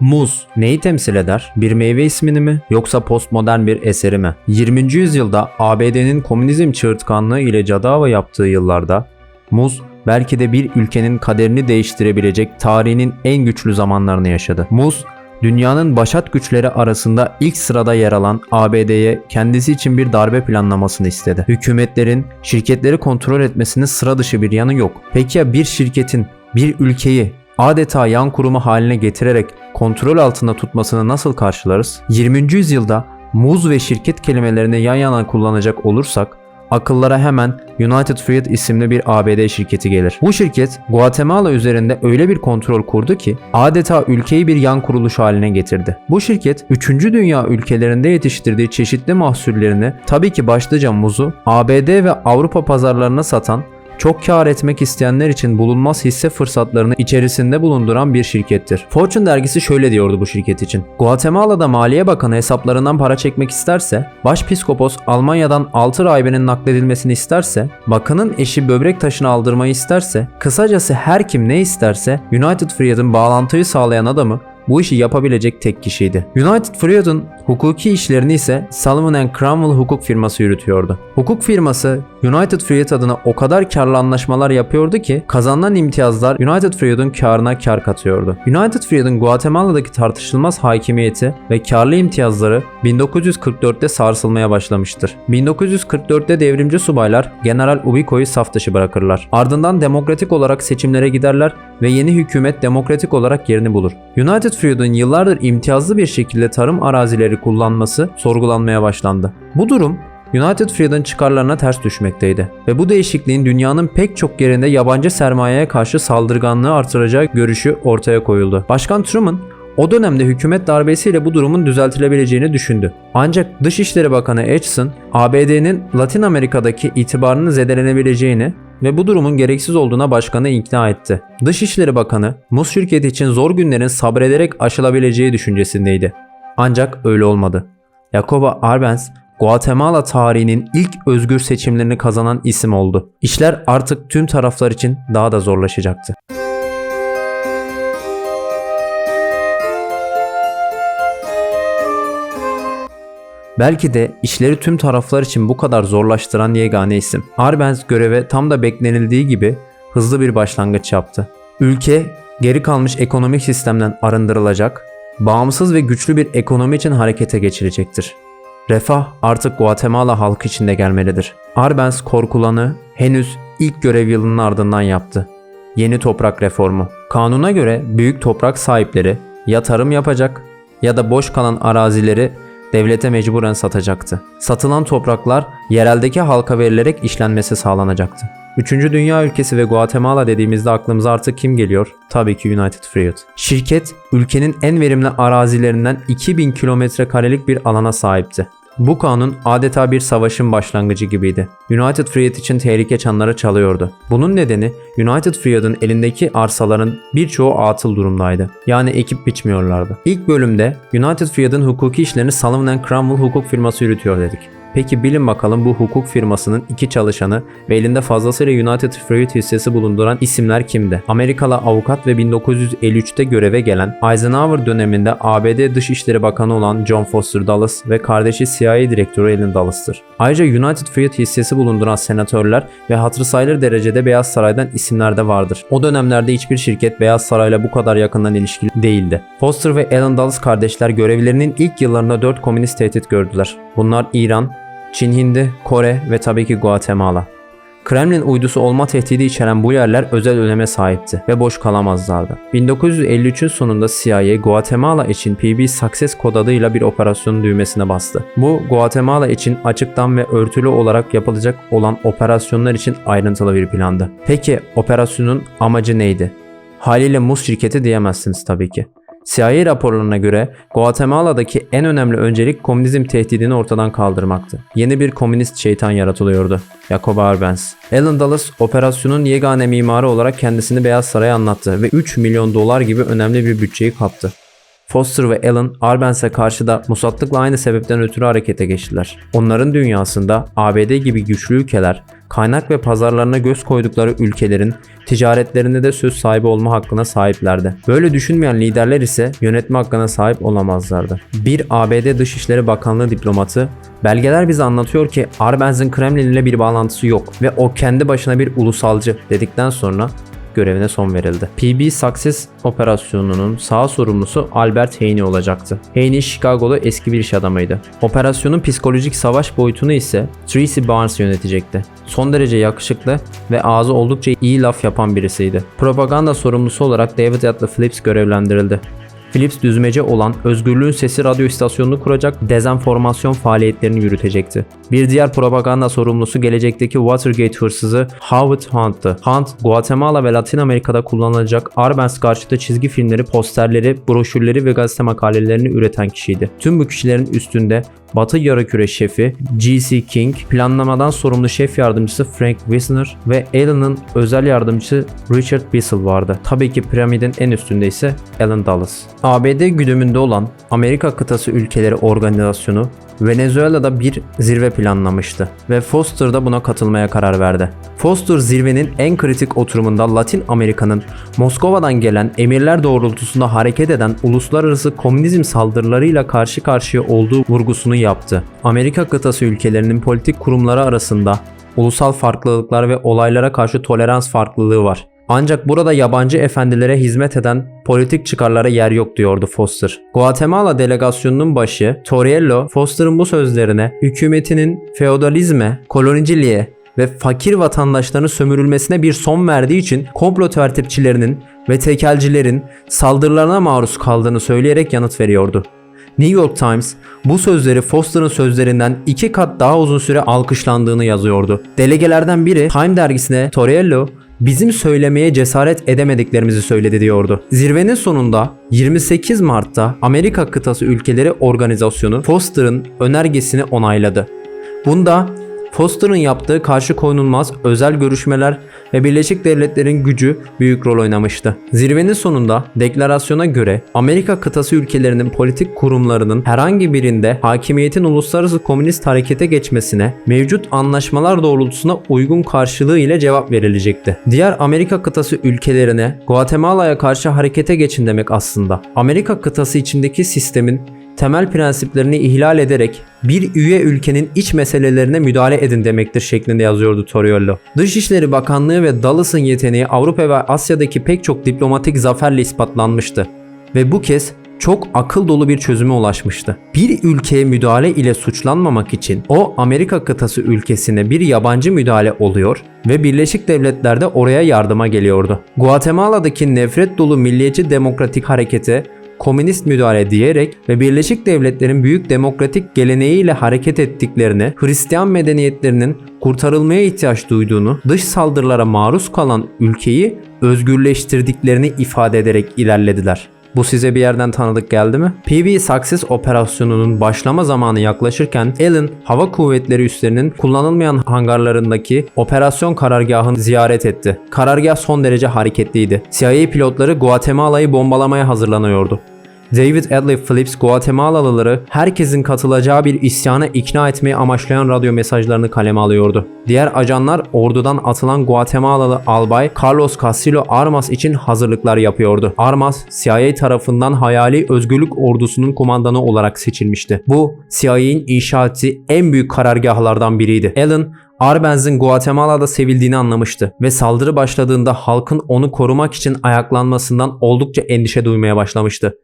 Muz neyi temsil eder? Bir meyve ismini mi yoksa postmodern bir eseri mi? 20. yüzyılda ABD'nin komünizm çığırtkanlığı ile cadava yaptığı yıllarda muz belki de bir ülkenin kaderini değiştirebilecek tarihinin en güçlü zamanlarını yaşadı. Muz dünyanın başat güçleri arasında ilk sırada yer alan ABD'ye kendisi için bir darbe planlamasını istedi. Hükümetlerin şirketleri kontrol etmesinin sıra dışı bir yanı yok. Peki ya bir şirketin bir ülkeyi adeta yan kurumu haline getirerek kontrol altında tutmasını nasıl karşılarız? 20. yüzyılda muz ve şirket kelimelerini yan yana kullanacak olursak akıllara hemen United Fruit isimli bir ABD şirketi gelir. Bu şirket Guatemala üzerinde öyle bir kontrol kurdu ki adeta ülkeyi bir yan kuruluş haline getirdi. Bu şirket 3. dünya ülkelerinde yetiştirdiği çeşitli mahsullerini tabii ki başlıca muzu ABD ve Avrupa pazarlarına satan çok kar etmek isteyenler için bulunmaz hisse fırsatlarını içerisinde bulunduran bir şirkettir. Fortune dergisi şöyle diyordu bu şirket için. Guatemala'da Maliye Bakanı hesaplarından para çekmek isterse, Başpiskopos Almanya'dan 6 rahibenin nakledilmesini isterse, bakanın eşi böbrek taşını aldırmayı isterse, kısacası her kim ne isterse United Fruit'ın bağlantıyı sağlayan adamı bu işi yapabilecek tek kişiydi. United Fruit'un hukuki işlerini ise Salomon Cromwell hukuk firması yürütüyordu. Hukuk firması United Fruit adına o kadar karlı anlaşmalar yapıyordu ki kazanılan imtiyazlar United Fruit'un karına kar katıyordu. United Fruit'un Guatemala'daki tartışılmaz hakimiyeti ve karlı imtiyazları 1944'te sarsılmaya başlamıştır. 1944'te devrimci subaylar General Ubico'yu saf dışı bırakırlar. Ardından demokratik olarak seçimlere giderler ve yeni hükümet demokratik olarak yerini bulur. United Fruit'un yıllardır imtiyazlı bir şekilde tarım arazileri kullanması sorgulanmaya başlandı. Bu durum United Fruit'un çıkarlarına ters düşmekteydi ve bu değişikliğin dünyanın pek çok yerinde yabancı sermayeye karşı saldırganlığı artıracağı görüşü ortaya koyuldu. Başkan Truman o dönemde hükümet darbesiyle bu durumun düzeltilebileceğini düşündü. Ancak Dışişleri Bakanı Acheson, ABD'nin Latin Amerika'daki itibarının zedelenebileceğini ve bu durumun gereksiz olduğuna başkanı ikna etti. Dışişleri Bakanı, muz şirketi için zor günlerin sabrederek aşılabileceği düşüncesindeydi. Ancak öyle olmadı. Jacobo Arbenz, Guatemala tarihinin ilk özgür seçimlerini kazanan isim oldu. İşler artık tüm taraflar için daha da zorlaşacaktı. Belki de işleri tüm taraflar için bu kadar zorlaştıran yegane isim. Arbenz göreve tam da beklenildiği gibi hızlı bir başlangıç yaptı. Ülke geri kalmış ekonomik sistemden arındırılacak, bağımsız ve güçlü bir ekonomi için harekete geçirecektir. Refah artık Guatemala halkı içinde gelmelidir. Arbenz korkulanı henüz ilk görev yılının ardından yaptı. Yeni toprak reformu. Kanuna göre büyük toprak sahipleri ya tarım yapacak ya da boş kalan arazileri devlete mecburen satacaktı. Satılan topraklar yereldeki halka verilerek işlenmesi sağlanacaktı. Üçüncü dünya ülkesi ve Guatemala dediğimizde aklımıza artık kim geliyor? Tabii ki United Fruit. Şirket ülkenin en verimli arazilerinden 2000 kilometre karelik bir alana sahipti. Bu kanun adeta bir savaşın başlangıcı gibiydi. United Fruit için tehlike çanları çalıyordu. Bunun nedeni United Fruit'un elindeki arsaların birçoğu atıl durumdaydı. Yani ekip biçmiyorlardı. İlk bölümde United Fruit'un hukuki işlerini Salomon Cromwell hukuk firması yürütüyor dedik. Peki bilin bakalım bu hukuk firmasının iki çalışanı ve elinde fazlasıyla United Fruit hissesi bulunduran isimler kimdi? Amerikalı avukat ve 1953'te göreve gelen Eisenhower döneminde ABD Dışişleri Bakanı olan John Foster Dulles ve kardeşi CIA Direktörü Alan Dulles'tır. Ayrıca United Fruit hissesi bulunduran senatörler ve hatırı sayılır derecede Beyaz Saray'dan isimler de vardır. O dönemlerde hiçbir şirket Beyaz Saray'la bu kadar yakından ilişkili değildi. Foster ve Alan Dulles kardeşler görevlerinin ilk yıllarında 4 komünist tehdit gördüler. Bunlar İran, Çin Hindi, Kore ve tabii ki Guatemala. Kremlin uydusu olma tehdidi içeren bu yerler özel öneme sahipti ve boş kalamazlardı. 1953'ün sonunda CIA Guatemala için PB Success kod adıyla bir operasyonun düğmesine bastı. Bu Guatemala için açıktan ve örtülü olarak yapılacak olan operasyonlar için ayrıntılı bir plandı. Peki operasyonun amacı neydi? Haliyle muz şirketi diyemezsiniz tabii ki. CIA raporlarına göre Guatemala'daki en önemli öncelik komünizm tehdidini ortadan kaldırmaktı. Yeni bir komünist şeytan yaratılıyordu. Jacob Arbenz. Alan Dulles operasyonun yegane mimarı olarak kendisini Beyaz Saray'a anlattı ve 3 milyon dolar gibi önemli bir bütçeyi kaptı. Foster ve Allen Arbenz'e karşı da musatlıkla aynı sebepten ötürü harekete geçtiler. Onların dünyasında ABD gibi güçlü ülkeler kaynak ve pazarlarına göz koydukları ülkelerin ticaretlerinde de söz sahibi olma hakkına sahiplerdi. Böyle düşünmeyen liderler ise yönetme hakkına sahip olamazlardı. Bir ABD Dışişleri Bakanlığı diplomatı Belgeler bize anlatıyor ki Arbenz'in Kremlin ile bir bağlantısı yok ve o kendi başına bir ulusalcı dedikten sonra görevine son verildi. PB Success operasyonunun sağ sorumlusu Albert Haney olacaktı. Haney Chicago'da eski bir iş adamıydı. Operasyonun psikolojik savaş boyutunu ise Tracy Barnes yönetecekti. Son derece yakışıklı ve ağzı oldukça iyi laf yapan birisiydi. Propaganda sorumlusu olarak David Atla Phillips görevlendirildi. Philips düzmece olan Özgürlüğün Sesi radyo istasyonunu kuracak dezenformasyon faaliyetlerini yürütecekti. Bir diğer propaganda sorumlusu gelecekteki Watergate hırsızı Howard Hunt'tı. Hunt, Guatemala ve Latin Amerika'da kullanılacak Arbenz karşıtı çizgi filmleri, posterleri, broşürleri ve gazete makalelerini üreten kişiydi. Tüm bu kişilerin üstünde Batı Yarıküre şefi G.C. King, planlamadan sorumlu şef yardımcısı Frank Wisner ve Allen'ın özel yardımcısı Richard Bissell vardı. Tabii ki piramidin en üstünde ise Allen Dulles. ABD güdümünde olan Amerika Kıtası Ülkeleri Organizasyonu Venezuela'da bir zirve planlamıştı ve Foster da buna katılmaya karar verdi. Foster zirvenin en kritik oturumunda Latin Amerika'nın Moskova'dan gelen emirler doğrultusunda hareket eden uluslararası komünizm saldırılarıyla karşı karşıya olduğu vurgusunu yaptı. Amerika kıtası ülkelerinin politik kurumları arasında ulusal farklılıklar ve olaylara karşı tolerans farklılığı var. Ancak burada yabancı efendilere hizmet eden politik çıkarlara yer yok diyordu Foster. Guatemala delegasyonunun başı Torriello, Foster'ın bu sözlerine hükümetinin feodalizme, koloniciliğe ve fakir vatandaşların sömürülmesine bir son verdiği için komplo tertipçilerinin ve tekelcilerin saldırılarına maruz kaldığını söyleyerek yanıt veriyordu. New York Times bu sözleri Foster'ın sözlerinden iki kat daha uzun süre alkışlandığını yazıyordu. Delegelerden biri Time dergisine Torriello bizim söylemeye cesaret edemediklerimizi söyledi diyordu. Zirvenin sonunda 28 Mart'ta Amerika Kıtası Ülkeleri Organizasyonu Foster'ın önergesini onayladı. Bunda Foster'ın yaptığı karşı konulmaz özel görüşmeler ve Birleşik Devletler'in gücü büyük rol oynamıştı. Zirvenin sonunda deklarasyona göre Amerika kıtası ülkelerinin politik kurumlarının herhangi birinde hakimiyetin uluslararası komünist harekete geçmesine mevcut anlaşmalar doğrultusunda uygun karşılığı ile cevap verilecekti. Diğer Amerika kıtası ülkelerine Guatemala'ya karşı harekete geçin demek aslında. Amerika kıtası içindeki sistemin temel prensiplerini ihlal ederek bir üye ülkenin iç meselelerine müdahale edin demektir şeklinde yazıyordu Torriello. Dışişleri Bakanlığı ve Dulles yeteneği Avrupa ve Asya'daki pek çok diplomatik zaferle ispatlanmıştı. Ve bu kez çok akıl dolu bir çözüme ulaşmıştı. Bir ülkeye müdahale ile suçlanmamak için o Amerika kıtası ülkesine bir yabancı müdahale oluyor ve Birleşik Devletler de oraya yardıma geliyordu. Guatemala'daki nefret dolu milliyetçi demokratik harekete komünist müdahale diyerek ve Birleşik Devletler'in büyük demokratik geleneğiyle hareket ettiklerini, Hristiyan medeniyetlerinin kurtarılmaya ihtiyaç duyduğunu, dış saldırılara maruz kalan ülkeyi özgürleştirdiklerini ifade ederek ilerlediler. Bu size bir yerden tanıdık geldi mi? PV Success operasyonunun başlama zamanı yaklaşırken Allen hava kuvvetleri üslerinin kullanılmayan hangarlarındaki operasyon karargahını ziyaret etti. Karargah son derece hareketliydi. CIA pilotları Guatemala'yı bombalamaya hazırlanıyordu. David Adley Phillips Guatemalalıları herkesin katılacağı bir isyana ikna etmeyi amaçlayan radyo mesajlarını kaleme alıyordu. Diğer ajanlar ordudan atılan Guatemalalı albay Carlos Castillo Armas için hazırlıklar yapıyordu. Armas, CIA tarafından hayali özgürlük ordusunun kumandanı olarak seçilmişti. Bu, CIA'in inşa ettiği en büyük karargahlardan biriydi. Allen, Arbenz'in Guatemala'da sevildiğini anlamıştı ve saldırı başladığında halkın onu korumak için ayaklanmasından oldukça endişe duymaya başlamıştı.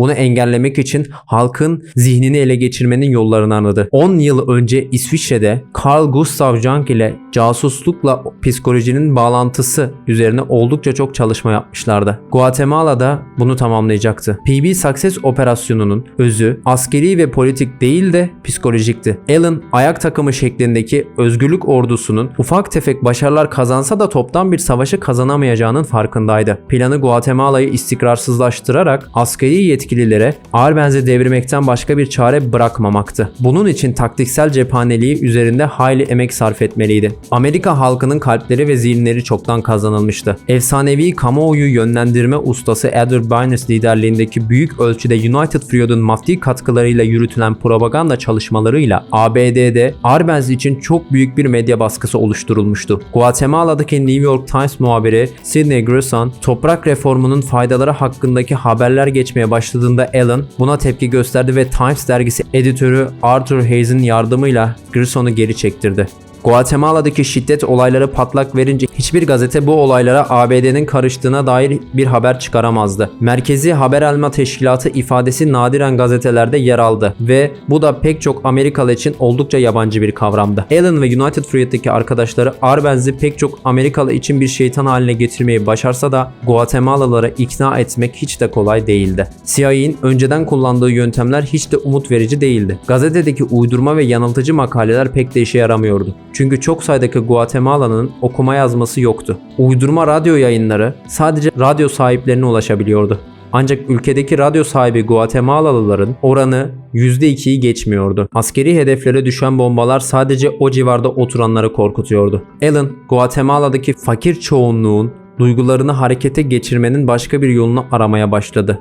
Bunu engellemek için halkın zihnini ele geçirmenin yollarını aradı. 10 yıl önce İsviçre'de Carl Gustav Jung ile casuslukla psikolojinin bağlantısı üzerine oldukça çok çalışma yapmışlardı. Guatemala'da bunu tamamlayacaktı. PB Success operasyonunun özü askeri ve politik değil de psikolojikti. Allen ayak takımı şeklindeki özgürlük ordusunun ufak tefek başarılar kazansa da toptan bir savaşı kazanamayacağının farkındaydı. Planı Guatemala'yı istikrarsızlaştırarak askeri yetki yetkililere Arbenz'i devirmekten başka bir çare bırakmamaktı. Bunun için taktiksel cephaneliği üzerinde hayli emek sarf etmeliydi. Amerika halkının kalpleri ve zihinleri çoktan kazanılmıştı. Efsanevi kamuoyu yönlendirme ustası Edward Bernays liderliğindeki büyük ölçüde United Freedom'un maddi katkılarıyla yürütülen propaganda çalışmalarıyla ABD'de Arbenz için çok büyük bir medya baskısı oluşturulmuştu. Guatemala'daki New York Times muhabiri Sidney Grison, toprak reformunun faydaları hakkındaki haberler geçmeye başladığında Allen buna tepki gösterdi ve Times dergisi editörü Arthur Hayes'in yardımıyla Grison'u geri çektirdi. Guatemala'daki şiddet olayları patlak verince hiçbir gazete bu olaylara ABD'nin karıştığına dair bir haber çıkaramazdı. Merkezi Haber Alma Teşkilatı ifadesi nadiren gazetelerde yer aldı ve bu da pek çok Amerikalı için oldukça yabancı bir kavramdı. Allen ve United Fruit'taki arkadaşları Arbenz'i pek çok Amerikalı için bir şeytan haline getirmeyi başarsa da Guatemalalıları ikna etmek hiç de kolay değildi. CIA'in önceden kullandığı yöntemler hiç de umut verici değildi. Gazetedeki uydurma ve yanıltıcı makaleler pek de işe yaramıyordu. Çünkü çok sayıdaki Guatemala'nın okuma yazması yoktu. Uydurma radyo yayınları sadece radyo sahiplerine ulaşabiliyordu. Ancak ülkedeki radyo sahibi Guatemalalıların oranı %2'yi geçmiyordu. Askeri hedeflere düşen bombalar sadece o civarda oturanları korkutuyordu. Allen, Guatemala'daki fakir çoğunluğun duygularını harekete geçirmenin başka bir yolunu aramaya başladı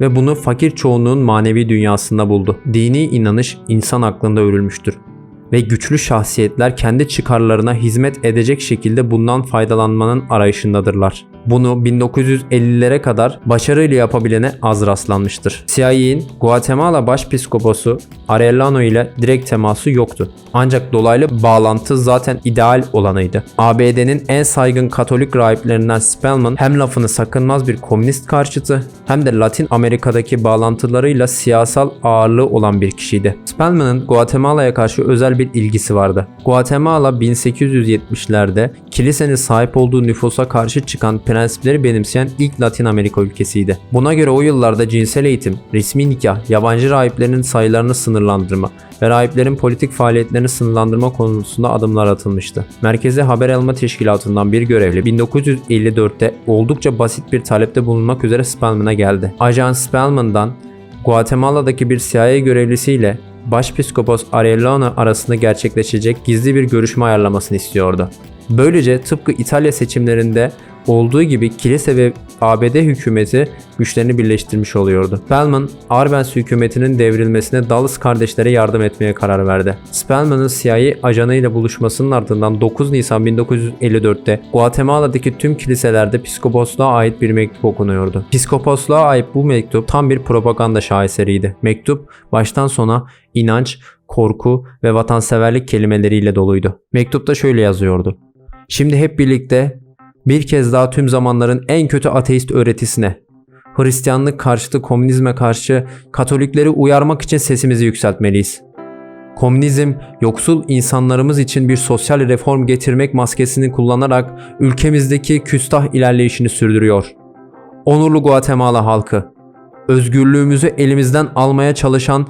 ve bunu fakir çoğunluğun manevi dünyasında buldu. Dini inanış insan aklında örülmüştür ve güçlü şahsiyetler kendi çıkarlarına hizmet edecek şekilde bundan faydalanmanın arayışındadırlar. Bunu 1950'lere kadar başarıyla yapabilene az rastlanmıştır. CIA'in Guatemala Başpiskoposu Arellano ile direkt teması yoktu. Ancak dolaylı bağlantı zaten ideal olanıydı. ABD'nin en saygın Katolik rahiplerinden Spellman hem lafını sakınmaz bir komünist karşıtı hem de Latin Amerika'daki bağlantılarıyla siyasal ağırlığı olan bir kişiydi. Spellman'ın Guatemala'ya karşı özel bir ilgisi vardı. Guatemala 1870'lerde kilisenin sahip olduğu nüfusa karşı çıkan prensipleri benimseyen ilk Latin Amerika ülkesiydi. Buna göre o yıllarda cinsel eğitim, resmi nikah, yabancı rahiplerin sayılarını sınırlandırma ve rahiplerin politik faaliyetlerini sınırlandırma konusunda adımlar atılmıştı. Merkezi Haber Alma Teşkilatı'ndan bir görevli 1954'te oldukça basit bir talepte bulunmak üzere Spellman'a geldi. Ajan Spellman'dan Guatemala'daki bir CIA görevlisiyle Başpiskopos Arellano arasında gerçekleşecek gizli bir görüşme ayarlamasını istiyordu. Böylece tıpkı İtalya seçimlerinde olduğu gibi kilise ve ABD hükümeti güçlerini birleştirmiş oluyordu. Spellman, Arbenz hükümetinin devrilmesine Dulles kardeşlere yardım etmeye karar verdi. Spellman'ın CIA ajanıyla buluşmasının ardından 9 Nisan 1954'te Guatemala'daki tüm kiliselerde piskoposluğa ait bir mektup okunuyordu. Piskoposluğa ait bu mektup tam bir propaganda şaheseriydi. Mektup baştan sona inanç, korku ve vatanseverlik kelimeleriyle doluydu. Mektupta şöyle yazıyordu. Şimdi hep birlikte bir kez daha tüm zamanların en kötü ateist öğretisine, Hristiyanlık karşıtı komünizme karşı Katolikleri uyarmak için sesimizi yükseltmeliyiz. Komünizm, yoksul insanlarımız için bir sosyal reform getirmek maskesini kullanarak ülkemizdeki küstah ilerleyişini sürdürüyor. Onurlu Guatemala halkı, özgürlüğümüzü elimizden almaya çalışan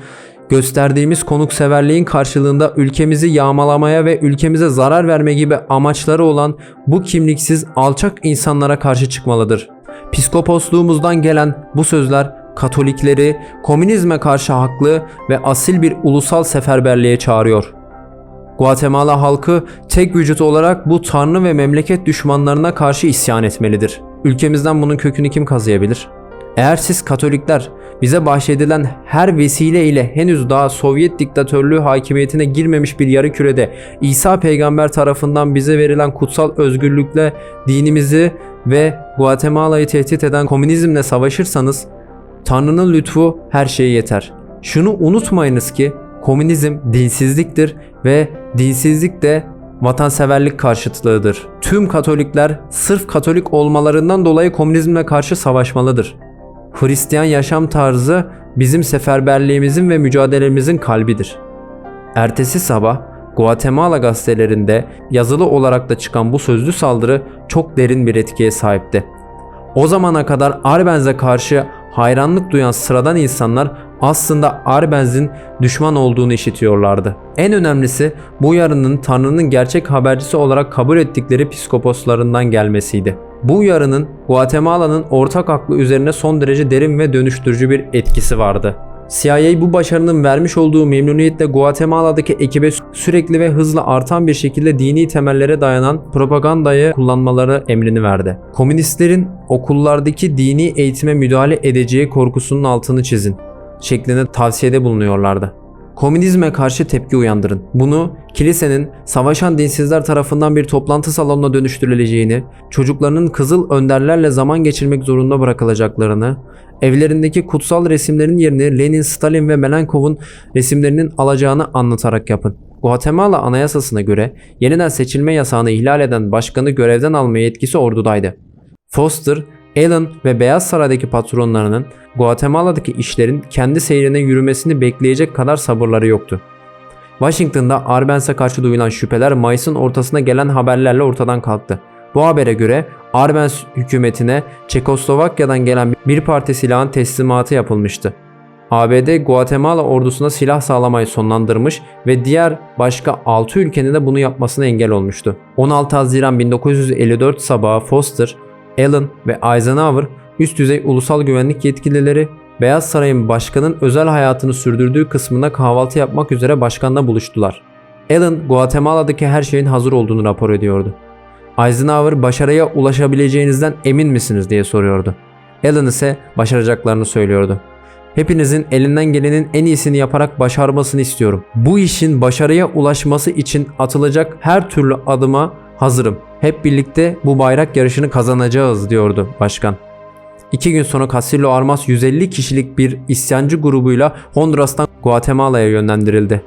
gösterdiğimiz konukseverliğin karşılığında ülkemizi yağmalamaya ve ülkemize zarar verme gibi amaçları olan bu kimliksiz alçak insanlara karşı çıkmalıdır. Piskoposluğumuzdan gelen bu sözler Katolikleri komünizme karşı haklı ve asil bir ulusal seferberliğe çağırıyor. Guatemala halkı tek vücut olarak bu tanrı ve memleket düşmanlarına karşı isyan etmelidir. Ülkemizden bunun kökünü kim kazıyabilir? Eğer siz Katolikler bize bahşedilen her vesile ile henüz daha Sovyet diktatörlüğü hakimiyetine girmemiş bir yarı kürede İsa peygamber tarafından bize verilen kutsal özgürlükle dinimizi ve Guatemala'yı tehdit eden komünizmle savaşırsanız Tanrı'nın lütfu her şeye yeter. Şunu unutmayınız ki komünizm dinsizliktir ve dinsizlik de vatanseverlik karşıtlığıdır. Tüm Katolikler sırf Katolik olmalarından dolayı komünizmle karşı savaşmalıdır. Hristiyan yaşam tarzı bizim seferberliğimizin ve mücadelemizin kalbidir. Ertesi sabah Guatemala gazetelerinde yazılı olarak da çıkan bu sözlü saldırı çok derin bir etkiye sahipti. O zamana kadar Arbenz'e karşı hayranlık duyan sıradan insanlar aslında Arbenz'in düşman olduğunu işitiyorlardı. En önemlisi bu yarının Tanrı'nın gerçek habercisi olarak kabul ettikleri piskoposlarından gelmesiydi. Bu uyarının Guatemala'nın ortak aklı üzerine son derece derin ve dönüştürücü bir etkisi vardı. CIA bu başarının vermiş olduğu memnuniyetle Guatemala'daki ekibe sürekli ve hızla artan bir şekilde dini temellere dayanan propagandayı kullanmaları emrini verdi. Komünistlerin okullardaki dini eğitime müdahale edeceği korkusunun altını çizin şeklinde tavsiyede bulunuyorlardı. Komünizme karşı tepki uyandırın. Bunu kilisenin savaşan dinsizler tarafından bir toplantı salonuna dönüştürüleceğini, çocuklarının kızıl önderlerle zaman geçirmek zorunda bırakılacaklarını, evlerindeki kutsal resimlerin yerini Lenin, Stalin ve Melenkov'un resimlerinin alacağını anlatarak yapın. Guatemala Anayasası'na göre yeniden seçilme yasağını ihlal eden başkanı görevden almaya yetkisi ordudaydı. Foster, Allen ve Beyaz Saray'daki patronlarının Guatemala'daki işlerin kendi seyrine yürümesini bekleyecek kadar sabırları yoktu. Washington'da Arbenz'e karşı duyulan şüpheler Mayıs'ın ortasına gelen haberlerle ortadan kalktı. Bu habere göre Arbenz hükümetine Çekoslovakya'dan gelen bir parti silahın teslimatı yapılmıştı. ABD Guatemala ordusuna silah sağlamayı sonlandırmış ve diğer başka 6 ülkenin de bunu yapmasına engel olmuştu. 16 Haziran 1954 sabahı Foster, Allen ve Eisenhower üst düzey ulusal güvenlik yetkilileri Beyaz Saray'ın başkanın özel hayatını sürdürdüğü kısmında kahvaltı yapmak üzere başkanla buluştular. Allen, Guatemala'daki her şeyin hazır olduğunu rapor ediyordu. Eisenhower başarıya ulaşabileceğinizden emin misiniz diye soruyordu. Allen ise başaracaklarını söylüyordu. Hepinizin elinden gelenin en iyisini yaparak başarmasını istiyorum. Bu işin başarıya ulaşması için atılacak her türlü adıma hazırım. Hep birlikte bu bayrak yarışını kazanacağız diyordu başkan. İki gün sonra Casillo Armas 150 kişilik bir isyancı grubuyla Honduras'tan Guatemala'ya yönlendirildi.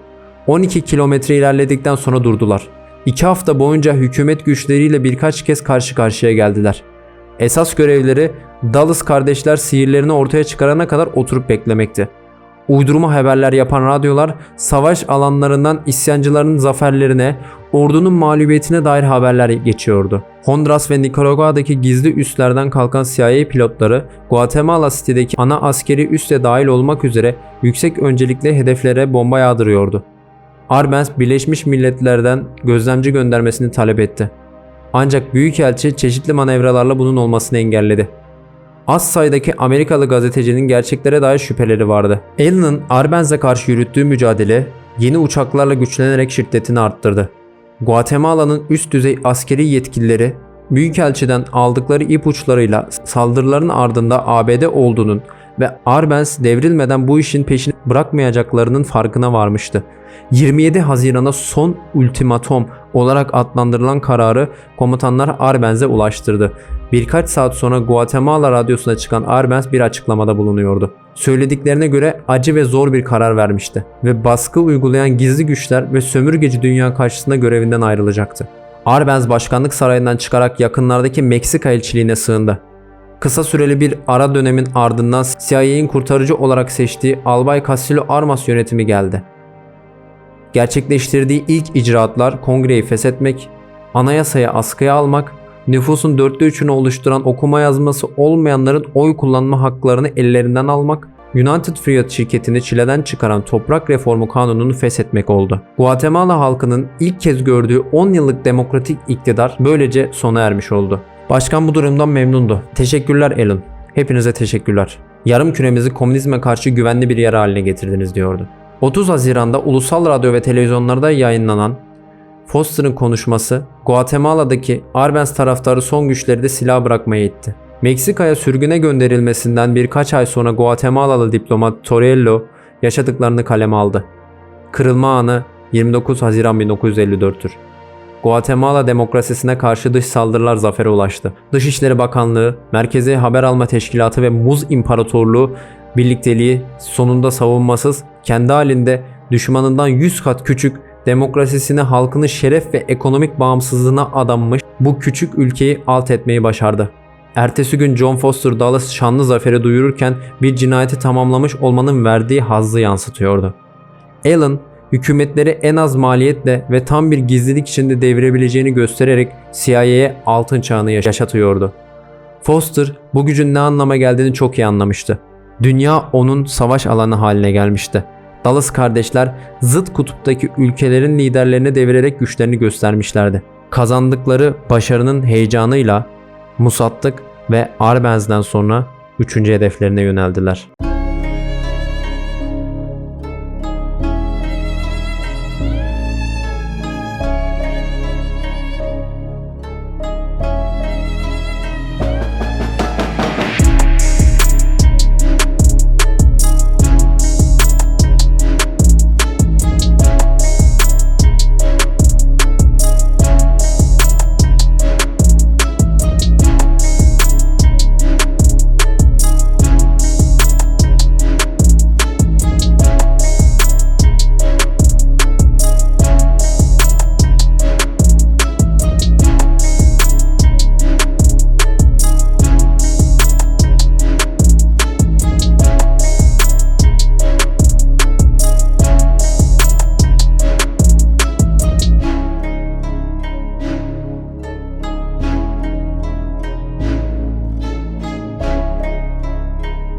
12 kilometre ilerledikten sonra durdular. İki hafta boyunca hükümet güçleriyle birkaç kez karşı karşıya geldiler. Esas görevleri Dallas kardeşler sihirlerini ortaya çıkarana kadar oturup beklemekti. Uydurma haberler yapan radyolar savaş alanlarından isyancıların zaferlerine, ordunun mağlubiyetine dair haberler geçiyordu. Honduras ve Nicaragua'daki gizli üslerden kalkan CIA pilotları Guatemala City'deki ana askeri üste dahil olmak üzere yüksek öncelikli hedeflere bomba yağdırıyordu. Arbenz Birleşmiş Milletler'den gözlemci göndermesini talep etti. Ancak Büyükelçi çeşitli manevralarla bunun olmasını engelledi. Az sayıdaki Amerikalı gazetecinin gerçeklere dair şüpheleri vardı. Allen'ın Arbenz'e karşı yürüttüğü mücadele yeni uçaklarla güçlenerek şiddetini arttırdı. Guatemala'nın üst düzey askeri yetkilileri Büyükelçiden aldıkları ipuçlarıyla saldırıların ardında ABD olduğunun ve Arbenz devrilmeden bu işin peşini bırakmayacaklarının farkına varmıştı. 27 Haziran'a son ultimatom olarak adlandırılan kararı komutanlar Arbenz'e ulaştırdı. Birkaç saat sonra Guatemala radyosuna çıkan Arbenz bir açıklamada bulunuyordu. Söylediklerine göre acı ve zor bir karar vermişti ve baskı uygulayan gizli güçler ve sömürgeci dünya karşısında görevinden ayrılacaktı. Arbenz başkanlık sarayından çıkarak yakınlardaki Meksika elçiliğine sığındı. Kısa süreli bir ara dönemin ardından CIA'nin kurtarıcı olarak seçtiği Albay Casillo Armas yönetimi geldi. Gerçekleştirdiği ilk icraatlar kongreyi feshetmek, anayasaya askıya almak, nüfusun dörtte üçünü oluşturan okuma yazması olmayanların oy kullanma haklarını ellerinden almak, United Fruit şirketini çileden çıkaran toprak reformu kanununu feshetmek oldu. Guatemala halkının ilk kez gördüğü 10 yıllık demokratik iktidar böylece sona ermiş oldu. Başkan bu durumdan memnundu. Teşekkürler Alan. Hepinize teşekkürler. Yarım küremizi komünizme karşı güvenli bir yer haline getirdiniz diyordu. 30 Haziran'da ulusal radyo ve televizyonlarda yayınlanan Foster'ın konuşması Guatemala'daki Arbenz taraftarı son güçleri de silah bırakmaya itti. Meksika'ya sürgüne gönderilmesinden birkaç ay sonra Guatemalalı diplomat Torello yaşadıklarını kaleme aldı. Kırılma anı 29 Haziran 1954'tür. Guatemala demokrasisine karşı dış saldırılar zafere ulaştı. Dışişleri Bakanlığı, Merkezi Haber Alma Teşkilatı ve Muz İmparatorluğu birlikteliği sonunda savunmasız, kendi halinde düşmanından 100 kat küçük, demokrasisine halkını şeref ve ekonomik bağımsızlığına adanmış bu küçük ülkeyi alt etmeyi başardı. Ertesi gün John Foster Dulles şanlı zaferi duyururken bir cinayeti tamamlamış olmanın verdiği hazzı yansıtıyordu. Allen, hükümetleri en az maliyetle ve tam bir gizlilik içinde devirebileceğini göstererek CIA'ye altın çağını yaşatıyordu. Foster bu gücün ne anlama geldiğini çok iyi anlamıştı. Dünya onun savaş alanı haline gelmişti. Dallas kardeşler zıt kutuptaki ülkelerin liderlerini devirerek güçlerini göstermişlerdi. Kazandıkları başarının heyecanıyla Musattık ve Arbenz'den sonra 3. hedeflerine yöneldiler.